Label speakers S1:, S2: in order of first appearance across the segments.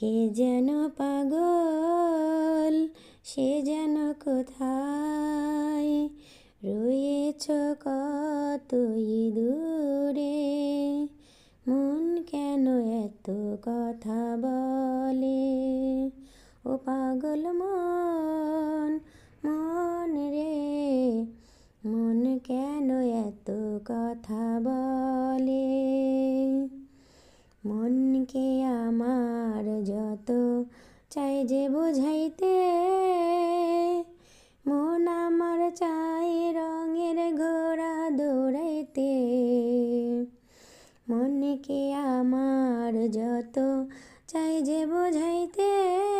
S1: কে যেন পাগল, সে যেন কোথায়? রয়েছ কতই দূরে? মন কেন এত কথা বলে? ও পাগল মন চাই যে বুঝাইতে। মন আমার চাই রঙের ঘোড়া দৌড়াইতে। মনকে আমার যত চাই যে বোঝাইতে।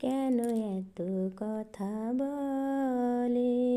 S1: কেন এত কথা বলে?